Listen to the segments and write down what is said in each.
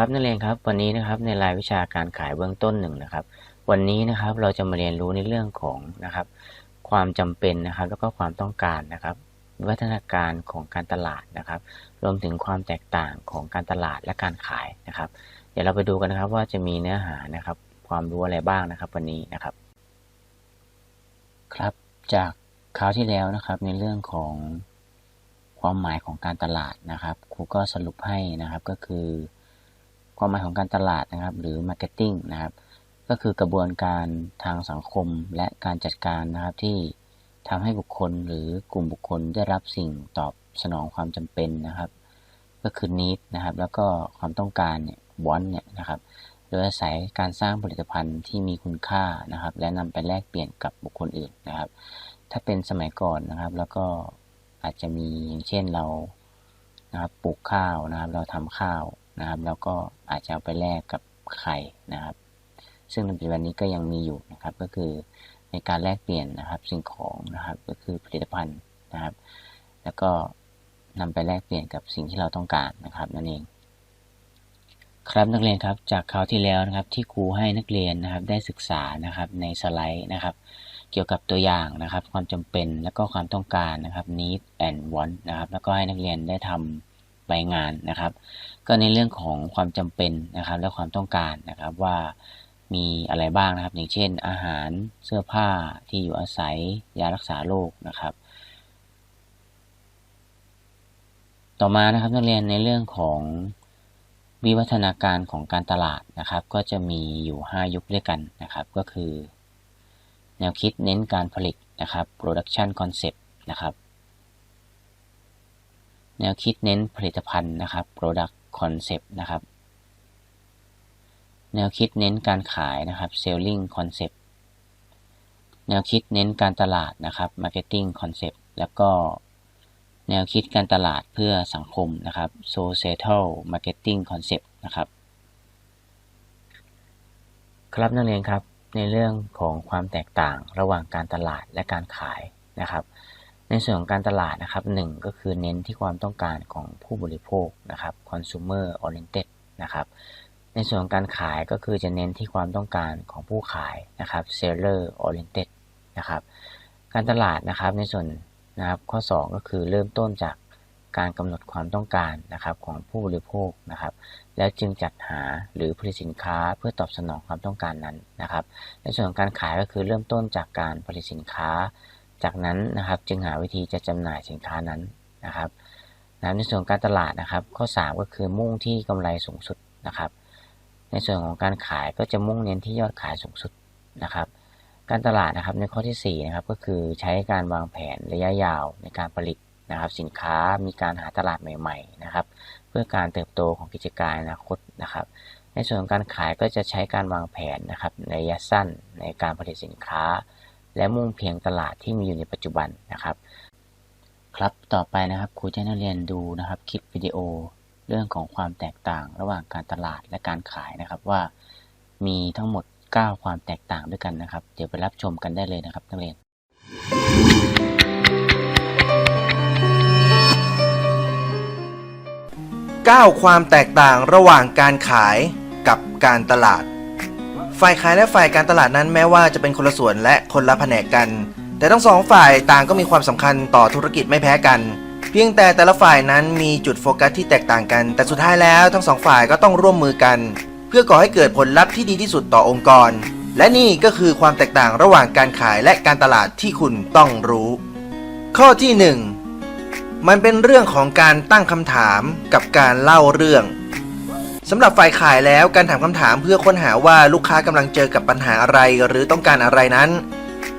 ครับนักเรียนครับวันนี้นะครับในรายวิชาการขายเบื้องต้นหนึ่งนะครับ วันนี้นะครับเราจะมาเรียนรู้ในเรื่องของนะครับ ความจำเป็นนะครับ แล้วก็ความต้องการนะครับวิวัฒนาการของการตลาดนะครับ รวมถึงความแตกต่างของการตลาดและการขายนะครับ เดี๋ยวเราไปดูกันนะครับว่าจะมีเนื้อหานะครับ ความรู้อะไรบ้างนะครับ วันนี้นะครับ ครับจากคราวที่แล้วนะครับในเรื่องของความหมายของการตลาดนะครับครูก็สรุปให้นะครับก็คือ ความหมายของการตลาดนะครับ หรือ Marketing นะครับ ก็คือกระบวนการทางสังคมและการจัดการนะครับที่ทำให้บุคคลหรือกลุ่มบุคคลได้รับสิ่งตอบสนองความจำเป็นนะครับ ก็คือ need นะครับ แล้วก็ความต้องการเนี่ย want เนี่ยนะครับโดยอาศัยการสร้างผลิตภัณฑ์ที่มีคุณค่านะครับ และนำไปแลกเปลี่ยนกับบุคคลอื่นนะครับ ถ้าเป็นสมัยก่อนนะครับ แล้วก็อาจจะมีอย่างเช่นเรานะครับปลูกข้าวนะครับ เราทำข้าว นะครับ แล้วก็อาจจะเอาไปแลกกับไข่นะครับ ซึ่งในปัจจุบันนี้ก็ยังมีอยู่นะครับ ก็คือในการแลกเปลี่ยนนะครับสิ่งของนะครับก็คือผลิตภัณฑ์นะครับ แล้วก็นำไปแลกเปลี่ยนกับสิ่งที่เราต้องการนะครับนั่นเองครับนักเรียนครับจากคราวที่แล้วนะครับที่ครูให้นักเรียนนะครับได้ศึกษานะครับในสไลด์นะครับ เกี่ยวกับตัวอย่างนะครับ ความจำเป็นและก็ความต้องการนะครับ need and want นะครับ แล้วก็ให้นักเรียนได้ทำ ใบงานนะครับ ก็ในเรื่องของความจำเป็นนะครับ และความต้องการนะครับว่ามีอะไรบ้างนะครับ อย่างเช่น อาหารเสื้อผ้าที่อยู่อาศัยยารักษาโรคนะครับ ต่อมานะครับนักเรียนในเรื่องของวิวัฒนาการของการตลาดนะครับ ก็จะมีอยู่ 5 ยุคด้วยกันนะครับ ก็คือ แนวคิดเน้นการผลิตนะครับ production concept นะครับ แนวคิดเน้นผลิตภัณฑ์นะครับ product concept นะครับ แนวคิดเน้นการขายนะครับ selling concept แนวคิดเน้นการตลาดนะครับ marketing concept แล้วก็แนวคิดการตลาดเพื่อสังคมนะครับ societal marketing concept นะครับ ครับนักเรียนครับในเรื่องของความแตกต่างระหว่างการตลาดและการขายนะครับ ในส่วนของการตลาดนะครับหนึ่งก็คือเน้นที่ความต้องการของผู้บริโภคนะครับ consumer oriented นะครับ ในส่วนของการขายก็คือจะเน้นที่ความต้องการของผู้ขายนะครับ seller oriented นะครับ การตลาดนะครับในส่วนนะครับข้อ 2 ก็คือเริ่มต้นจากการกำหนดความต้องการนะครับของผู้บริโภคนะครับ แล้วจึงจัดหาหรือผลิตสินค้าเพื่อตอบสนองความต้องการนั้นนะครับ ในส่วนของการขายก็คือเริ่มต้นจากการผลิตสินค้า จากนั้นนะครับจึงหาวิธีจะจำหน่ายสินค้านั้นนะครับนะในส่วนการตลาดนะครับ ข้อ 3 ก็คือมุ่งที่กำไรสูงสุดนะครับ ในส่วนของการขายก็จะมุ่งเน้นที่ยอดขายสูงสุดนะครับ การตลาดนะครับในข้อที่4นะครับก็คือใช้การวางแผนระยะยาวในการผลิตนะครับ สินค้ามีการหาตลาดใหม่ ๆนะครับ เพื่อการเติบโตของกิจการอนาคตนะครับ ในส่วนของการขายก็จะใช้การวางแผนนะครับในระยะสั้นในการผลิตสินค้า และมุ่งเพียงตลาดที่มีอยู่ในปัจจุบันนะครับ ครับต่อไปนะครับครูจะให้นักเรียนดูนะครับคลิปวิดีโอเรื่องของความแตกต่างระหว่างการตลาดและการขายนะครับว่า มีทั้งหมด 9 ความแตกต่างด้วยกันนะครับ เดี๋ยวไปรับชมกันได้เลยนะครับนักเรียน9ความแตกต่างระหว่างการขายกับการตลาด ฝ่ายขายและฝ่ายการตลาดนั้นแม้ว่าจะเป็นคนละส่วนและคนละแผนกกัน แต่ทั้งสองฝ่ายต่างก็มีความสำคัญต่อธุรกิจไม่แพ้กัน เพียงแต่แต่ละฝ่ายนั้นมีจุดโฟกัสที่แตกต่างกัน แต่สุดท้ายแล้วทั้งสองฝ่ายก็ต้องร่วมมือกัน เพื่อก่อให้เกิดผลลัพธ์ที่ดีที่สุดต่อองค์กร และนี่ก็คือความแตกต่างระหว่างการขายและการตลาดที่คุณต้องรู้ ข้อที่หนึ่งมันเป็นเรื่องของการตั้งคำถามกับการเล่าเรื่อง สำหรับฝ่ายขายแล้วการถามคำถามเพื่อค้นหาว่าลูกค้ากำลังเจอกับปัญหาอะไรหรือต้องการอะไรนั้น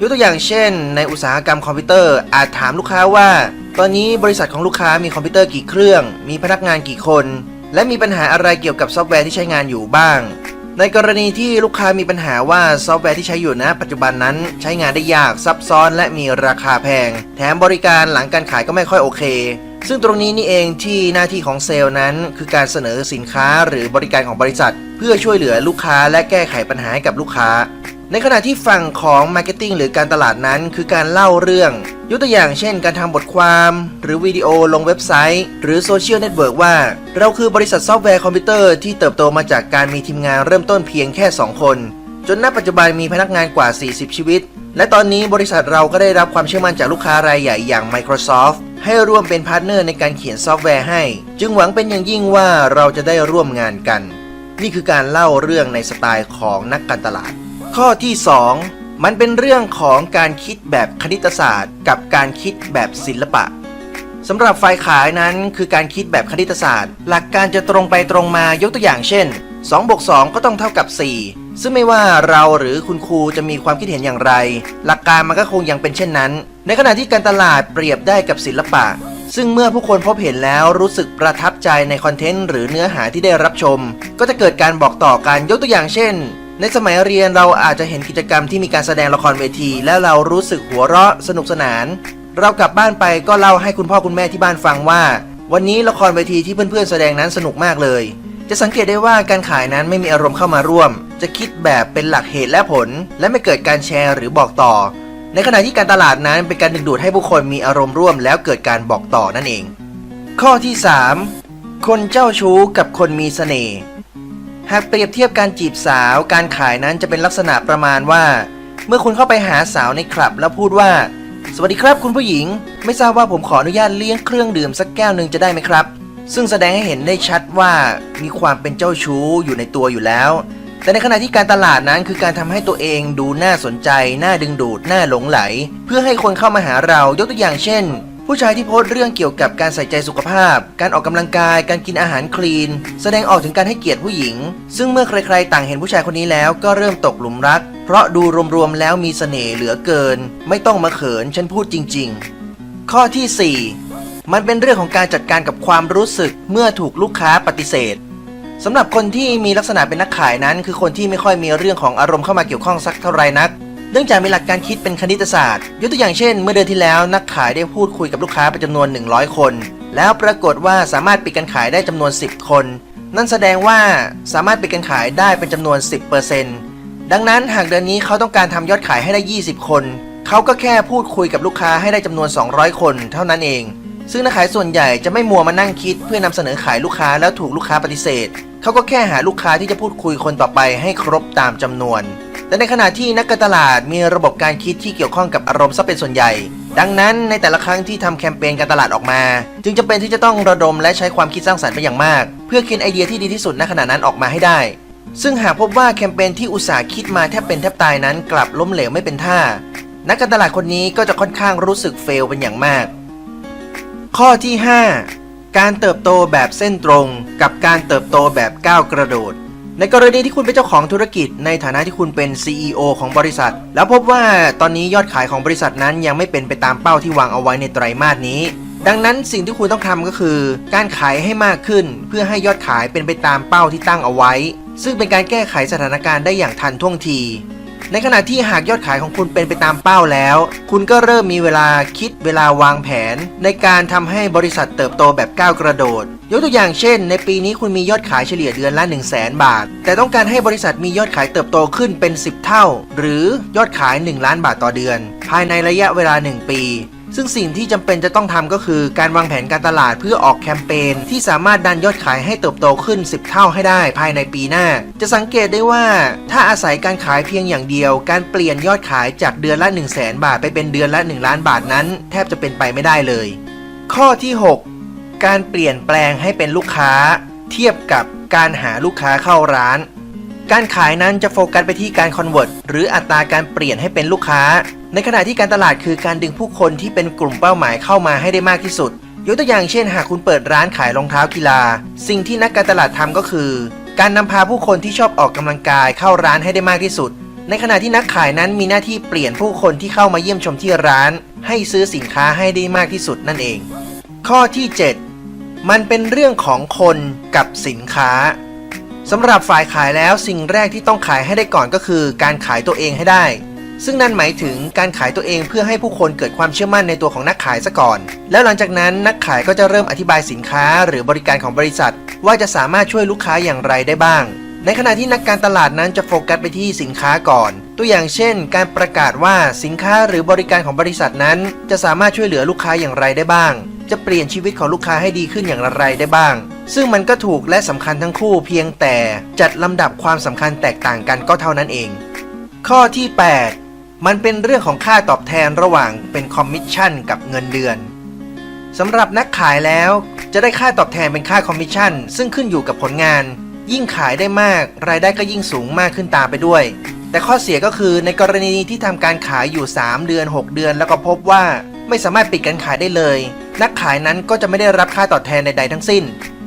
ยกตัวอย่างเช่น ในอุตสาหกรรมคอมพิวเตอร์อาจถามลูกค้าว่า ตอนนี้บริษัทของลูกค้ามีคอมพิวเตอร์กี่เครื่อง มีพนักงานกี่คน และมีปัญหาอะไรเกี่ยวกับซอฟต์แวร์ที่ใช้งานอยู่บ้าง ในกรณีที่ลูกค้ามีปัญหาว่าซอฟต์แวร์ที่ใช้อยู่ณปัจจุบันนั้น ใช้งานได้ยากซับซ้อน และมีราคาแพง แถมบริการหลังการขายก็ไม่ค่อยโอเค ซึ่งตรงนี้นี่เองที่หน้าที่ของเซลล์นั้น คือการเสนอสินค้าหรือบริการของบริษัท เพื่อช่วยเหลือลูกค้าและแก้ไขปัญหาให้กับลูกค้า ในขณะที่ฝั่งของ Marketing หรือการตลาดนั้นคือการเล่าเรื่องยกตัวอย่างเช่น การทำบทความ หรือวิดีโอลงเว็บไซต์ หรือโซเชียลเน็ตเวิร์กว่า เราคือบริษัทซอฟต์แวร์คอมพิวเตอร์ที่เติบโตมาจากการมีทีมงานเริ่มต้นเพียงแค่ 2 คน จนณปัจจุบันมีพนักงานกว่า 40 ชีวิต และตอนนี้บริษัทเราก็ได้รับความเชื่อมั่นจากลูกค้ารายใหญ่อย่าง Microsoft ให้ร่วมเป็นพาร์ทเนอร์ในการเขียนซอฟต์แวร์ให้ จึงหวังเป็นอย่างยิ่งว่าเราจะได้ร่วมงานกัน นี่คือการเล่าเรื่องในสไตล์ของนักการตลาด ข้อที่ 2 มันเป็นเรื่องของการคิดแบบคณิตศาสตร์ กับการคิดแบบศิลปะสำหรับฝ่ายขายนั้นคือการคิดแบบคณิตศาสตร์ หลักการจะตรงไปตรงมายกตัวอย่างเช่น2บวก2ก็ต้องเท่ากับ 4 ซึ่งไม่ว่าเราหรือคุณครูจะมีความคิดเห็นอย่างไร หลักการมันก็คงยังเป็นเช่นนั้น ในขณะที่การตลาดเปรียบได้กับศิลปะ ซึ่งเมื่อผู้คนพบเห็นแล้วรู้สึกประทับใจในคอนเทนต์หรือเนื้อหาที่ได้รับชม ก็จะเกิดการบอกต่อกันยกตัวอย่างเช่น ในสมัยเรียนเราอาจจะเห็นกิจกรรมที่มีการแสดงละครเวที แล้วเรารู้สึกหัวเราะสนุกสนาน เรากลับบ้านไปก็เล่าให้คุณพ่อคุณแม่ที่บ้านฟังว่า วันนี้ละครเวทีที่เพื่อนๆแสดงนั้นสนุกมากเลย จะสังเกตได้ว่าการขายนั้นไม่มีอารมณ์เข้ามาร่วม จะคิดแบบเป็นหลักเหตุและผล และไม่เกิดการแชร์หรือบอกต่อ ในขณะที่การตลาดนั้นเป็นการดึงดูดให้ผู้คนมีอารมณ์ร่วม แล้วเกิดการบอกต่อนั่นเอง ข้อที่ 3 คนเจ้าชู้กับคนมีเสน่ห์หากเปรียบเทียบการจีบสาว การขายนั้นจะเป็นลักษณะประมาณว่า เมื่อคุณเข้าไปหาสาวในคลับแล้วพูดว่า สวัสดีครับคุณผู้หญิง ไม่ทราบว่าผมขออนุญาตเลี้ยงเครื่องดื่มสักแก้วหนึ่งจะได้ไหมครับ ซึ่งแสดงให้เห็นได้ชัดว่ามีความเป็นเจ้าชู้อยู่ในตัวอยู่แล้ว แต่ในขณะที่การตลาดนั้นคือการทำให้ตัวเองดูน่าสนใจ น่าดึงดูด น่าหลงไหล เพื่อให้คนเข้ามาหาเรา ยกตัวอย่างเช่น ผู้ชายที่โพสต์เรื่องเกี่ยวกับการใส่ใจสุขภาพ การออกกำลังกาย การกินอาหารคลีน แสดงออกถึงการให้เกียรติผู้หญิง ซึ่งเมื่อใครๆ ต่างเห็นผู้ชายคนนี้แล้วก็เริ่มตกหลุมรัก เพราะดูรวมๆแล้วมีเสน่ห์เหลือเกิน ไม่ต้องมาเขิน ฉันพูดจริง ๆ ข้อที่ 4 มันเป็นเรื่องของการจัดการกับความรู้สึกเมื่อถูกลูกค้าปฏิเสธสำหรับคนที่มีลักษณะเป็นนักขายนั้น คือคนที่ไม่ค่อยมีเรื่องของอารมณ์เข้ามาเกี่ยวข้องสักเท่าไรนัก เนื่องจากมีหลักการคิดเป็นคณิตศาสตร์ ยกตัวอย่างเช่น เมื่อเดือนที่แล้วนักขายได้พูดคุยกับลูกค้าเป็นจำนวน 100 คน แล้วปรากฏว่าสามารถปิดการขายได้จำนวน 10 คน นั่นแสดงว่าสามารถปิดการขายได้เป็นจำนวน 10%ดังนั้นหากเดือนนี้เขาต้องการทำยอดขายให้ได้ 20 คน เขาก็แค่พูดคุยกับลูกค้าให้ได้จำนวน 200 คน เท่านั้นเอง ซึ่งนักขายส่วนใหญ่จะไม่มัวมานั่งคิดเพื่อนำเสนอขายลูกค้าแล้วถูกลูกค้าปฏิเสธ เขาก็แค่หาลูกค้าที่จะพูดคุยคนต่อไปให้ครบตามจำนวน แต่ในขณะที่นักการตลาดมีระบบการคิดที่เกี่ยวข้องกับอารมณ์ซะเป็นส่วนใหญ่ ดังนั้นในแต่ละครั้งที่ทำแคมเปญการตลาดออกมา จึงจำเป็นที่จะต้องระดมและใช้ความคิดสร้างสรรค์เป็นอย่างมาก เพื่อคิดไอเดียที่ดีที่สุดณขณะนั้นออกมาให้ได้ ซึ่งหากพบว่าแคมเปญที่อุตสาห์คิดมาแทบเป็นแทบตายนั้น กลับล้มเหลวไม่เป็นท่า นักการตลาดคนนี้ก็จะค่อนข้างรู้สึกเฟลเป็นอย่างมาก ข้อที่ 5 การเติบโตแบบเส้นตรง กับการเติบโตแบบก้าวกระโดด ในกรณีที่คุณเป็นเจ้าของธุรกิจ ในฐานะที่คุณเป็น CEO ของบริษัท แล้วพบว่าตอนนี้ยอดขายของบริษัทนั้นยังไม่เป็นไปตามเป้าที่วางเอาไว้ในไตรมาสนี้ดังนั้นสิ่งที่คุณต้องทำก็คือ การขายให้มากขึ้น เพื่อให้ยอดขายเป็นไปตามเป้าที่ตั้งเอาไว้ ซึ่งเป็นการแก้ไขสถานการณ์ได้อย่างทันท่วงที ในขณะที่หากยอดขายของคุณเป็นไปตามเป้าแล้ว คุณก็เริ่มมีเวลาคิดเวลาวางแผน ในการทำให้บริษัทเติบโตแบบก้าวกระโดด ยกตัวอย่างเช่น ในปีนี้คุณมียอดขายเฉลี่ยเดือนละ 1 0 0 0 0แบาท แต่ต้องการให้บริษัทมียอดขายเติบโตขึ้นเป็น 10 เท่า หรือยอดขาย 1 ล้านบาทต่อเดือน ภายในระยะเวลา 1 ปี ซึ่งสิ่งที่จำเป็นจะต้องทำก็คือการวางแผนการตลาดเพื่อออกแคมเปญที่สามารถดันยอดขายให้เติบโตขึ้น 10 เท่าให้ได้ภายในปีหน้า จะสังเกตได้ว่า ถ้าอาศัยการขายเพียงอย่างเดียว การเปลี่ยนยอดขายจากเดือนละ 1 0 0 0 0แบาทไปเป็นเดือนละ 1 ล้านบาทนั้น แทบจะเป็นไปไม่ได้เลย ข้อที่ 6 การเปลี่ยนแปลงให้เป็นลูกค้า เทียบกับการหาลูกค้าเข้าร้านการขายนั้นจะโฟกัสไปที่การคอนเวิร์ตหรืออัตราการเปลี่ยนให้เป็นลูกค้า ในขณะที่การตลาดคือการดึงผู้คนที่เป็นกลุ่มเป้าหมายเข้ามาให้ได้มากที่สุด ยกตัวอย่างเช่น หากคุณเปิดร้านขายรองเท้ากีฬา สิ่งที่นักการตลาดทำก็คือ การนำพาผู้คนที่ชอบออกกำลังกายเข้าร้านให้ได้มากที่สุด ในขณะที่นักขายนั้นมีหน้าที่เปลี่ยนผู้คนที่เข้ามาเยี่ยมชมที่ร้าน ให้ซื้อสินค้าให้ได้มากที่สุดนั่นเอง ข้อที่ 7 มันเป็นเรื่องของคนกับสินค้าสำหรับฝ่ายขายแล้วสิ่งแรกที่ต้องขายให้ได้ก่อนก็คือ การขายตัวเองให้ได้ ซึ่งนั่นหมายถึงการขายตัวเองเพื่อให้ผู้คนเกิดความเชื่อมั่นในตัวของนักขายซะก่อน แล้วหลังจากนั้นนักขายก็จะเริ่มอธิบายสินค้าหรือบริการของบริษัท ว่าจะสามารถช่วยลูกค้าอย่างไรได้บ้าง ในขณะที่นักการตลาดนั้นจะโฟกัสไปที่สินค้าก่อน ตัวอย่างเช่น การประกาศว่าสินค้าหรือบริการของบริษัทนั้น จะสามารถช่วยเหลือลูกค้าอย่างไรได้บ้าง จะเปลี่ยนชีวิตของลูกค้าให้ดีขึ้นอย่างไรได้บ้าง ซึ่งมันก็ถูกและสำคัญทั้งคู่เพียงแต่จัดลำดับความสำคัญแตกต่างกันก็เท่านั้นเอง ข้อที่ 8 มันเป็นเรื่องของค่าตอบแทนระหว่างเป็นคอมมิชชั่นกับเงินเดือนสำหรับนักขายแล้วจะได้ค่าตอบแทนเป็นค่าคอมมิชชั่น ซึ่งขึ้นอยู่กับผลงาน ยิ่งขายได้มาก รายได้ก็ยิ่งสูงมากขึ้นตามไปด้วย แต่ข้อเสียก็คือในกรณีที่ทำการขายอยู่ 3 เดือน 6 เดือน แล้วก็พบว่าไม่สามารถปิดการขายได้เลย นักขายนั้นก็จะไม่ได้รับค่าตอบแทนใดๆทั้งสิ้น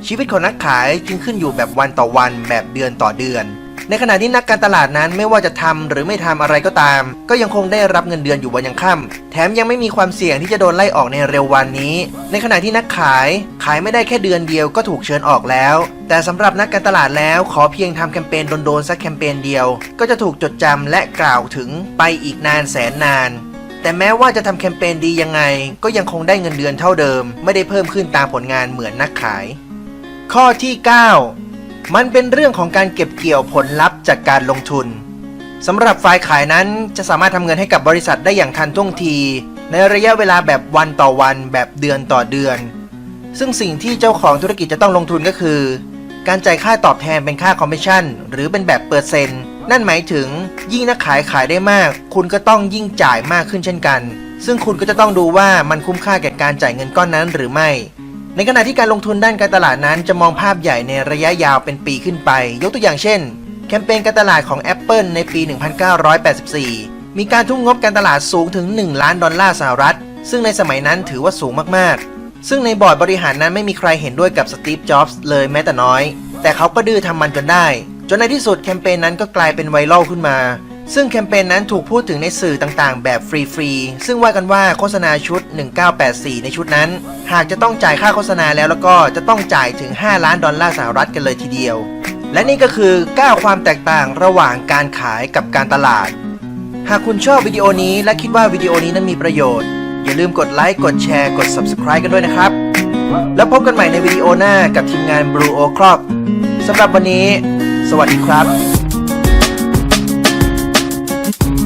ชีวิตของนักขายจึงขึ้นอยู่แบบวันต่อวันแบบเดือนต่อเดือน ในขณะที่นักการตลาดนั้นไม่ว่าจะทำหรือไม่ทำอะไรก็ตาม ก็ยังคงได้รับเงินเดือนอยู่วันยังค่ำแถมยังไม่มีความเสี่ยงที่จะโดนไล่ออกในเร็ววันนี้ ในขณะที่นักขายขายไม่ได้แค่เดือนเดียวก็ถูกเชิญออกแล้ว แต่สำหรับนักการตลาดแล้วขอเพียงทำแคมเปญโดนๆสักแคมเปญเดียว ก็จะถูกจดจำและกล่าวถึงไปอีกนานแสนนานแต่แม้ว่าจะทำแคมเปญดียังไง ก็ยังคงได้เงินเดือนเท่าเดิม ไม่ได้เพิ่มขึ้นตามผลงานเหมือนนักขาย ข้อที่ 9 มันเป็นเรื่องของการเก็บเกี่ยวผลลัพธ์จากการลงทุนสำหรับฝ่ายขายนั้นจะสามารถทำเงินให้กับบริษัทได้อย่างทันท่วงที ในระยะเวลาแบบวันต่อวันแบบเดือนต่อเดือน ซึ่งสิ่งที่เจ้าของธุรกิจจะต้องลงทุนก็คือ การจ่ายค่าตอบแทนเป็นค่าคอมมิชชั่น หรือเป็นแบบเปอร์เซ็นต์นั่นหมายถึงยิ่งนักขายขายได้มาก คุณก็ต้องยิ่งจ่ายมากขึ้นเช่นกัน ซึ่งคุณก็จะต้องดูว่ามันคุ้มค่าแก่การจ่ายเงินก้อนนั้นหรือไม่ ในขณะที่การลงทุนด้านการตลาดนั้นจะมองภาพใหญ่ในระยะยาวเป็นปีขึ้นไป ยกตัวอย่างเช่น แคมเปญการตลาดของ Apple ในปี 1984 มีการทุ่มงบการตลาดสูงถึง 1 ล้านดอลลาร์สหรัฐ ซึ่งในสมัยนั้นถือว่าสูงมากๆ ซึ่งในบอร์ดบริหารนั้นไม่มีใครเห็นด้วยกับสตีฟ จ็อบส์เลยแม้แต่น้อย แต่เขาก็ดื้อทำมันจนได้ จนในที่สุดแคมเปญนั้นก็กลายเป็นไวรัลขึ้นมา ซึ่งแคมเปญนั้นถูกพูดถึงในสื่อต่างๆ แบบฟรีๆ ซึ่งว่ากันว่าโฆษณาชุด 1984 ในชุดนั้น หากจะต้องจ่ายค่าโฆษณาแล้วแล้วก็จะต้องจ่ายถึง 5 ล้านดอลลาร์สหรัฐกันเลยทีเดียว และนี่ก็คือ 9 ความแตกต่างระหว่างการขายกับการตลาด หากคุณชอบวิดีโอนี้และคิดว่าวิดีโอนี้นั้นมีประโยชน์ อย่าลืมกดไลค์ กดแชร์ กด Subscribe กันด้วยนะครับ แล้วพบกันใหม่ในวิดีโอหน้ากับทีมงาน Blue O Clock สำหรับวันนี้ สวัสดีครับ Mm-hmm.